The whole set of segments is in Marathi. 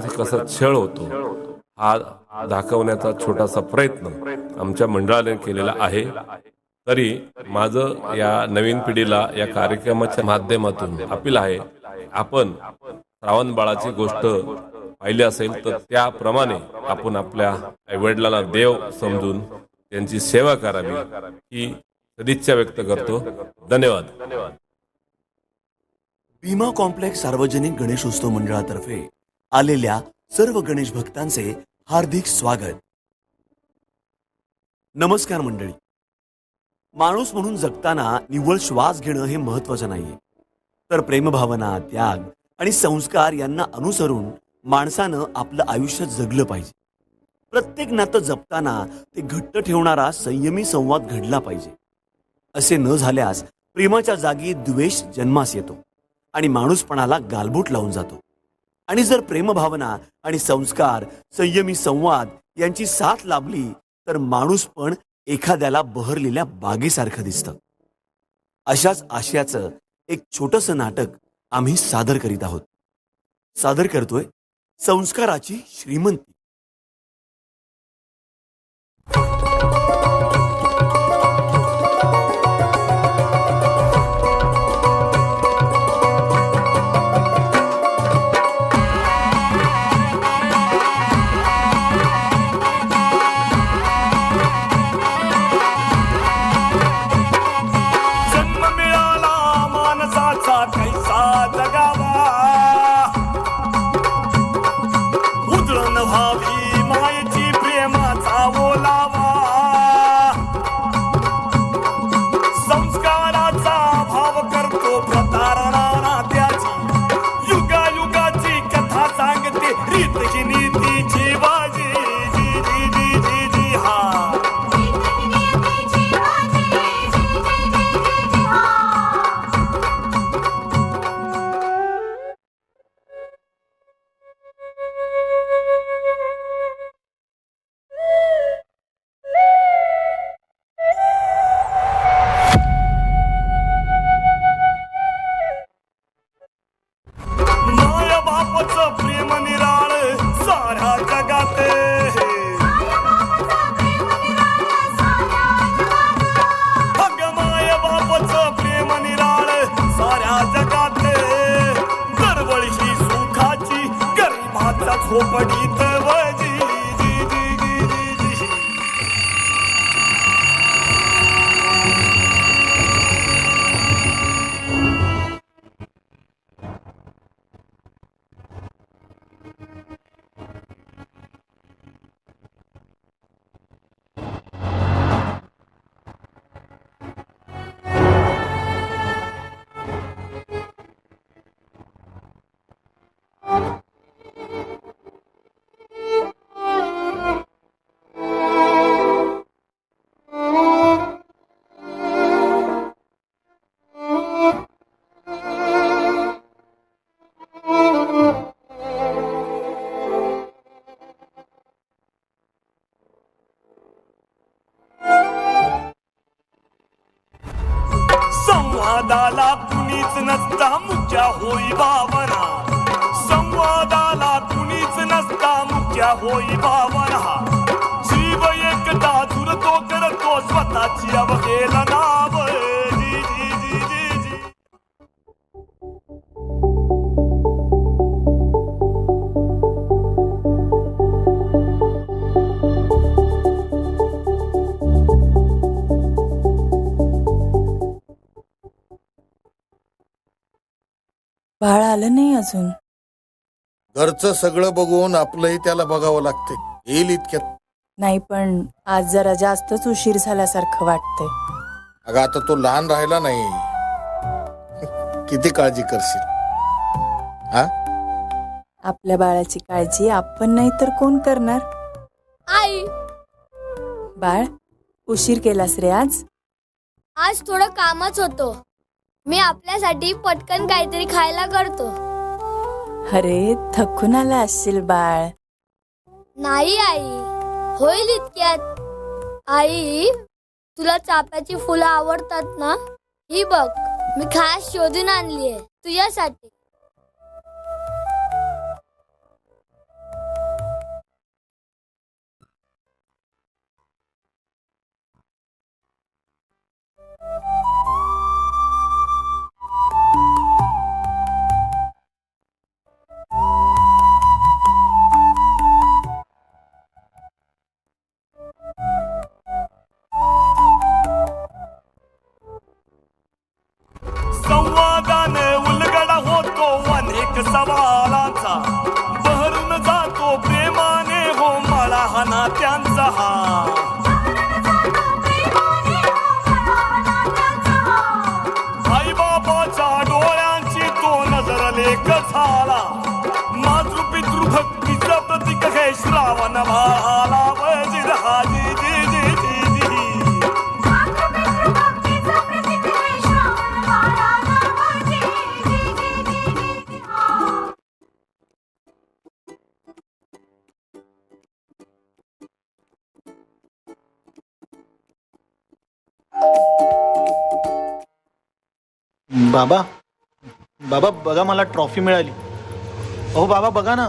कसा छळ होतो हा दाखवण्याचा छोटासा प्रयत्न आमच्या मंडळाने केलेला आहे. तरी माझं या नवीन पिढीला या कार्यक्रमाच्या माध्यमातून अपील आहे आपण श्रावण बाळाची गोष्ट पाहिली असेल तर त्याप्रमाणे आपण आपल्या आईवडिलांना देव समजून त्यांची सेवा करावी ही सदिच्छा व्यक्त करतो. धन्यवाद. भीमा कॉम्प्लेक्स सार्वजनिक गणेशोत्सव मंडळातर्फे आलेल्या सर्व गणेश भक्तांचे हार्दिक स्वागत. नमस्कार मंडळी. माणूस म्हणून जगताना निव्वळ श्वास घेणं हे महत्वाचं नाहीये. तर प्रेमभावना त्याग आणि संस्कार यांना अनुसरून माणसानं आपलं आयुष्य जगलं पाहिजे. प्रत्येक नातं जपताना ते घट्ट ठेवणारा संयमी संवाद घडला पाहिजे. असे न झाल्यास प्रेमाच्या जागी द्वेष जन्मास येतो आणि माणूसपणाला गालबोट लावून जातो. आणि जर प्रेमभावना आणि संस्कार संयमी संवाद यांची साथ लाभली तर माणूस पण एखाद्याला बहरलेल्या बागेसारखं दिसतं. अशाच आशयाचं एक छोटस नाटक आम्ही सादर करीत आहोत. सादर करतोय संस्काराची श्रीमंती. कुणीच नसता मुख्या होई भावना संवादाला कुणीच नसता मुख्या होई भावना जीव एकटा झुरतो करतो स्वतःची अवहेलना. बाळ आलं नाही अजून. घरचं सगळं बघून आपलंही त्याला बघावं लागते. येईल इतक्यात. नाही पण आज जरा जास्तच उशीर झाल्यासारखं वाटतंय. अगं आता तो लहान राहिला नाही. किती काळजी करशील? हा? आपल्या बाळाची काळजी आपण नाही तर कोण करणार? आई! बाळ उशीर केलास रे आज? आज थोडं कामच होतो. मी आपल्यासाठी पटकन काहीतरी खायला करतो. अरे थकून आला असशील बाळ. नाही आई होईल इतक्यात. आई तुला चाफ्याची फुलं आवडतात ना? ही बघ मी खास शोधून आणली आहे तुझ्यासाठी. बाबा बाबा बघा मला ट्रॉफी मिळाली. हो बाबा बघा ना.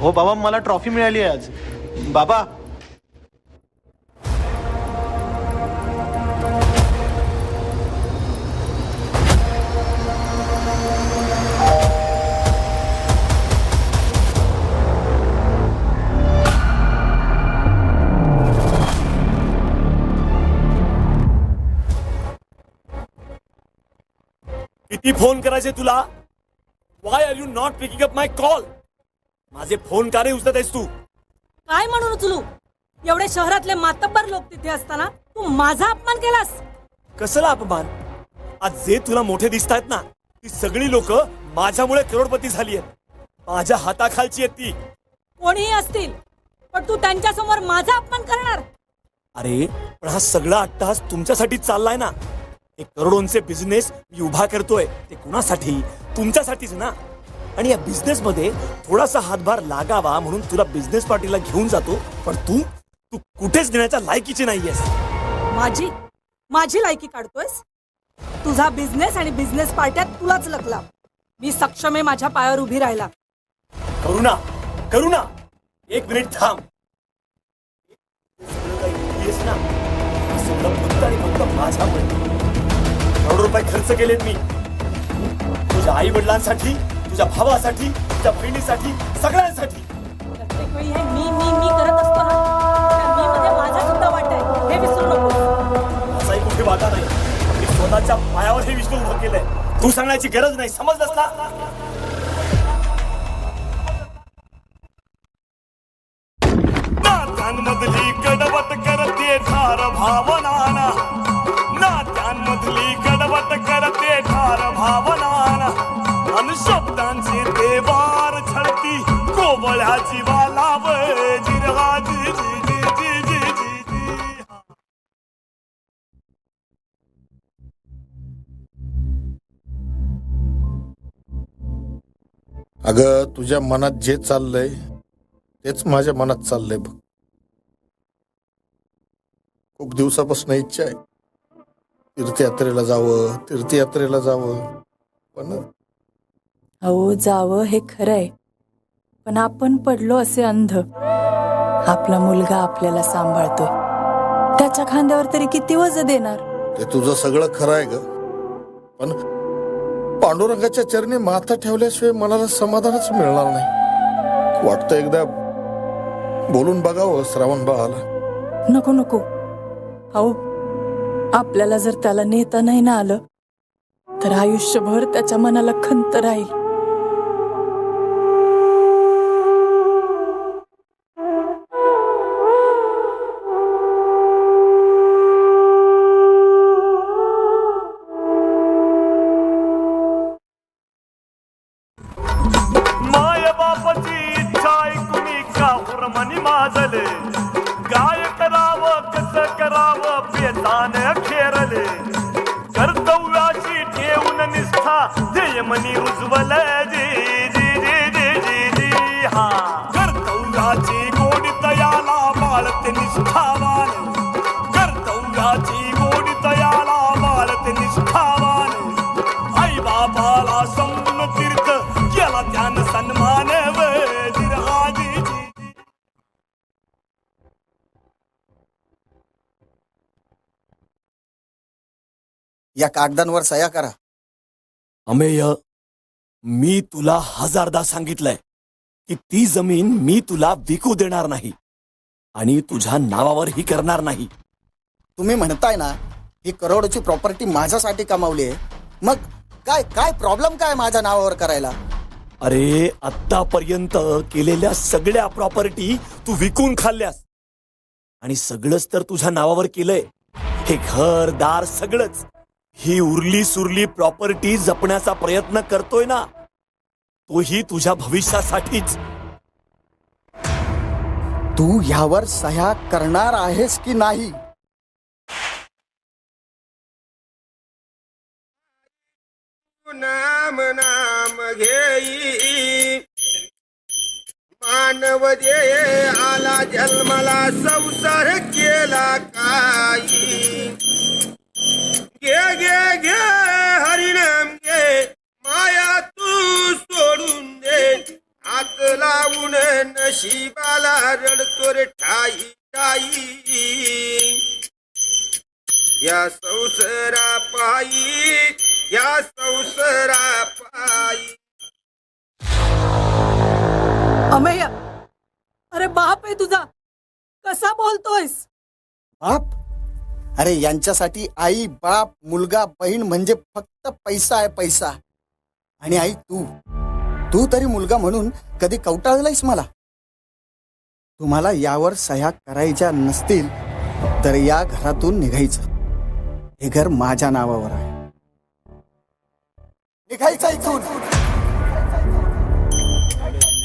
हो बाबा मला ट्रॉफी मिळाली आहे आज. बाबा फोन करायचे तुला? Why are you not picking up my call माझे फोन का नाही उचलत आहेस तू? काय म्हणून उचलू? एवढे शहरातले मातब्बर लोक तिथे असताना तू माझा अपमान केलास? कसला अपमान? आज जे तुला मोठे दिसत आहेत ना ती सगळी लोक माझ्यामुळे करोडपती झाली आहेत माझ्या हाताखालची आहेत ती. कोणीही असतील पण तू त्यांच्यासमोर माझा अपमान करणार. अरे पण हा सगळा अट्टहास तुमच्यासाठी चाललाय ना. हे करोडोंचे बिझनेस मी उभा करतोय ते कुणासाठी? तुमच्यासाठीच ना? आणि या बिझनेस मध्ये थोडासा हातभार लागावा म्हणून तुला बिझनेस पार्टीला घेऊन जातो पण तू तू कुठेच देण्याच्या लायकीची नाहीयेस. माझी माझी लायकी काढतोयस? तुझा बिझनेस आणि बिझनेस पार्ट्यात तुलाच लकला मी सक्षम आहे माझ्या पायावर उभी राहायला. करुणा करुणा एक मिनिट थांब. सगळं काही केलीयस ना? हे सगळं फक्त आणि फक्त माझ्यामुळे. करोड रुपये खर्च केलेत मी. तुझ्या आई वडिलांसाठी तुझ्या भावासाठी तुझ्या बहिणीसाठी सगळ्यांसाठी. प्रत्येक वेळी हे मी मी मी करत असतो ना त्या मी मध्ये माझा सुद्धा वाट आहे. हे विसरू नको असाही कुठे वाटा नाही. मी स्वतःच्या पायावर हे विश्व उभं केलंय. तू सांगण्याची गरज नाही. समजलंस ना? नात्यांमधली कडवट करते ठार भावनाना विचार ठार भावनाना अन शब्दांचे देवार छळती कोबळ्याची वालाव जिरहा जी जी जी जी जी जी जी. अगं तुझ्या मनात जे चाललंय तेच माझ्या मनात चाललंय बघ. खूप दिवसापासून इच्छा आहे. तीर्थयात्रेला जावं तीर्थयात्रेला जावं. पण अहो जावं हे खरंय. पण आपण पडलो असे अंध. आपला मुलगा आपल्याला सांभाळतोय. त्याच्या खांद्यावर तरी किती वज देणार? ते तुझं सगळं खरं आहे ग. पण पांडुरंगाच्या चरणी माथा ठेवल्याशिवाय मनाला समाधानच मिळणार नाही. वाटतं एकदा बोलून बघावं श्रावण बाळाला. नको नको. अहो आपल्याला जर त्याला नेता नाही ना आलं तर आयुष्यभर त्याच्या मनाला खंत राहील. करावं बेतान खेरले. कर्तव्याची ठेवून निष्ठा ध्येय मनी उज्वल जी जी जी जी जी जी हा. कर्तव्याची गोडी तयाला बाळते निष्ठावान. कर्तव्याची या कागदांवर सह्या करा. अमेय मी तुला हजारदा सांगितलंय की ती जमीन मी तुला विकू देणार नाही आणि तुझ्या नावावरही करणार नाही. तुम्ही म्हणताय ना ही करोडची प्रॉपर्टी माझ्यासाठी कमावली आहे मग काय काय प्रॉब्लेम काय माझ्या नावावर करायला? अरे आतापर्यंत केलेल्या सगळ्या प्रॉपर्टी तू विकून खाल्ल्यास. आणि सगळंच तर तुझ्या नावावर केलंय. हे घर दार सगळंच. ही उरली सुरली प्रॉपर्टी जपण्याचा प्रयत्न करतोय ना तोही तुझ्या भविष्यासाठीच. तू ह्यावर सह्या करणार आहेस की नाही? नाम नाम घेई. मानव जे आला जन्माला संसार केला काही. घे घे घे हरिनाम घे माया तू सोडून दे. हात लावून नशिबाला रडतो रे ठाई ठाई. या संसारा पायी या संसारा पायी. अमेय अरे बाप आहे तुझा कसा बोलतोयस? बाप? अरे यांच्यासाठी आई बाप मुलगा बहीण म्हणजे फक्त पैसा आहे पैसा. आणि आई तू. तू तरी मुलगा म्हणून कधी कवटाळलायस मला? तुम्हाला यावर सह्या करायच्या नसतील तर या घरातून निघायचं. हे घर माझ्या नावावर आहे. निघायचं इथून.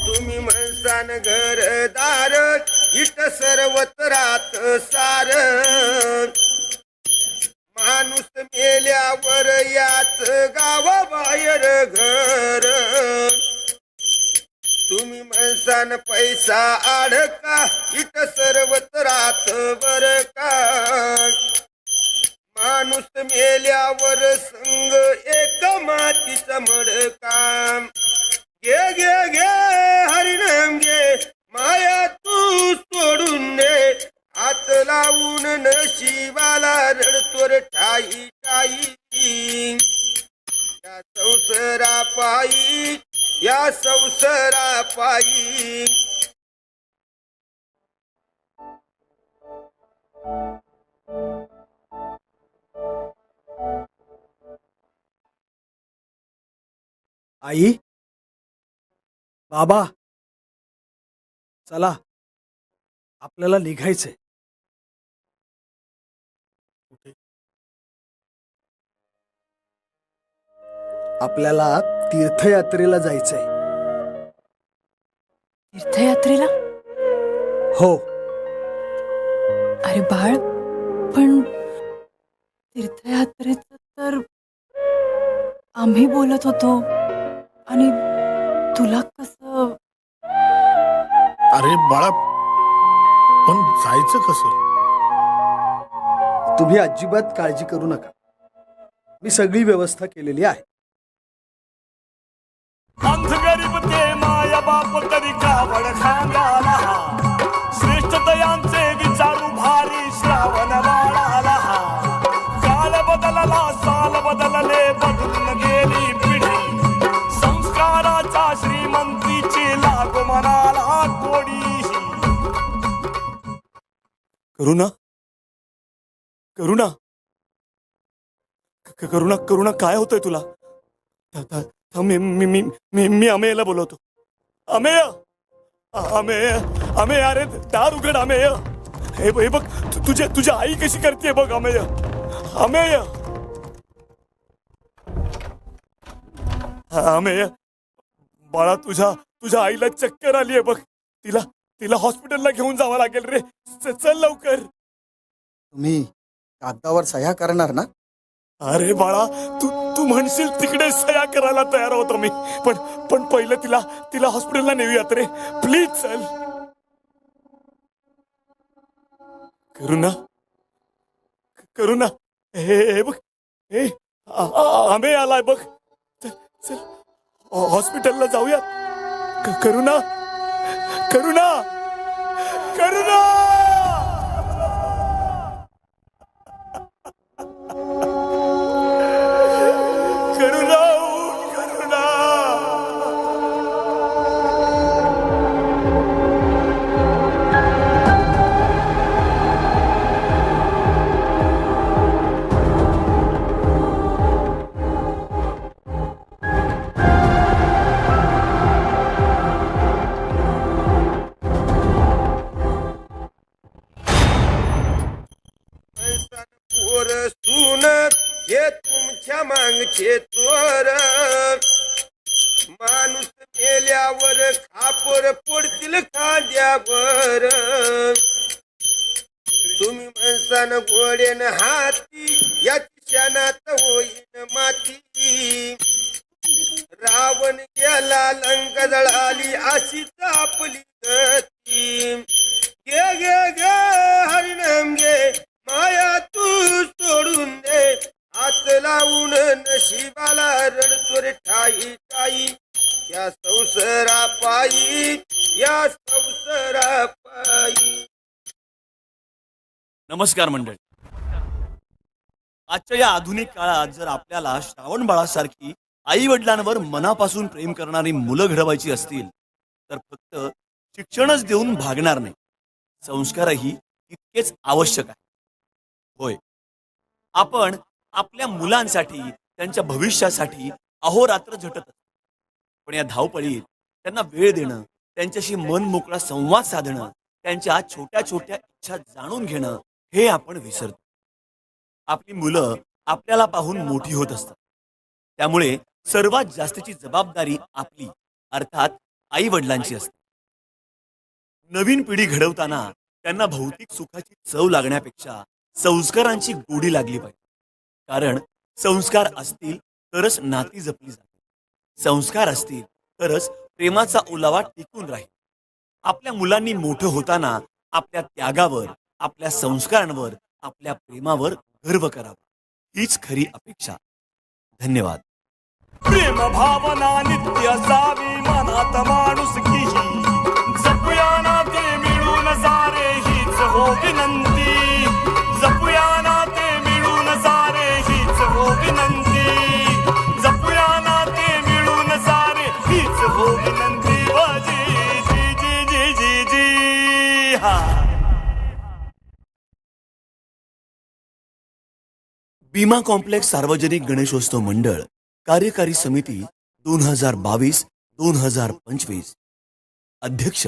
तुम्ही म्हणसान घरदार इट सर्वत्रात सार. माणूस मेल्यावर याच गावाबाहेर घर. तुम्ही म्हणसान पैसा आडका इट सर्वत्रात बर का? माणूस मेल्यावर संग एक मातीचा मडका. घे घे घे हरिणाम घे माया हात लावून नशिबाला रडतोर ठाई ठाई या संसारा पायी या संसारा पायी आई? बाबा? चला. आपल्याला निघायचंय. आपल्याला तीर्थयात्रेला जायचंय. तीर्थयात्रेला? हो. अरे बाळ पण तीर्थयात्रेचं तर आम्ही बोलत होतो. आणि तुला कसं? अरे बाळा पण जायचं कसं? तुम्ही अजिबात काळजी करू नका. मी सगळी व्यवस्था केलेली आहे. बाप तरी कावड खांदाला श्रेष्ठ दयांचे विचारू भारी श्रावण बाळाला. काल बदलला साल बदलले बदलून गेली पिढी. संस्काराचा श्रीमंतीची लागू मनाला कोडी. करुणा? करुणा? करुणा करुणा काय होतंय तुला? थांब, मी मी मी मी मी अमेयला बोलवतो. अमेय अमेय अमेय अरे दार उघड अमेय. हे बघ हे बघ तुझे तुझी आई कशी करते बघ अमेय. अमेय. अमेय. बाळा तुझ्या तुझ्या आईला चक्कर आली आहे बघ. तिला तिला हॉस्पिटलला घेऊन जावं लागेल रे. चल लवकर. तुम्ही कागदावर सह्या करणार ना? अरे बाळा तू तू म्हणशील तिकडे सया करायला तयार होतो मी. पण पण पहिलं तिला तिला हॉस्पिटलला नेऊयात रे. प्लीज चल. करू ना करू ना हे बघ. हे आंबे आलाय बघ. चल चल. हॉस्पिटलला जाऊयात. करुणा. करू ना करू ना करू ना करुणा! द्या बर तुम्ही म्हणसान घोडेन हाती या क्षणात होईन माती. रावण गेला लंक जळाली अशी आपली गती. गे गे गे हरिनाम गे माया तू सोडून दे. हात लावून नशिबाला रडतो ठाई ठाई. या संसारा पायी या संसारा पायी. नमस्कार मंडळी. आजच्या या आधुनिक काळात जर आपल्याला श्रावण बाळासारखी आई वडिलांवर मनापासून प्रेम करणारी मुलं घडवायची असतील तर फक्त शिक्षणच देऊन भागणार नाही. संस्कारही तितकेच आवश्यक आहे. होय. आपण आपल्या मुलांसाठी त्यांच्या भविष्यासाठी अहोरात्र झटत पण या धावपळीत त्यांना वेळ देणं त्यांच्याशी मन मोकळा संवाद साधणं त्यांच्या छोट्या छोट्या इच्छा जाणून घेणं हे आपण विसरतो. आपली मुलं आपल्याला पाहून मोठी होत असतात. त्यामुळे सर्वात जास्तीची जबाबदारी आपली अर्थात आई वडिलांची असते. नवीन पिढी घडवताना त्यांना भौतिक सुखाची चव लागण्यापेक्षा संस्कारांची गोडी लागली पाहिजे. कारण संस्कार असतील तरच नाती जपली जाते संस्कार असतील तरच प्रेमाचा ओलावा टिकून राहील. आपल्या मुलांनी मोठं होताना आपल्या त्यागावर आपल्या संस्कारांवर आपल्या प्रेमावर गर्व करावा. हीच खरी अपेक्षा. धन्यवाद. प्रेम भावना नित्य असावी मनात माणूस जपूया ना ते मिळून सारे हीच हो विनंती. भीमा कॉम्प्लेक्स सार्वजनिक गणेशोत्सव मंडळ कार्यकारी समिती दोन हजार बावीस दोन हजार पंचवीस. अध्यक्ष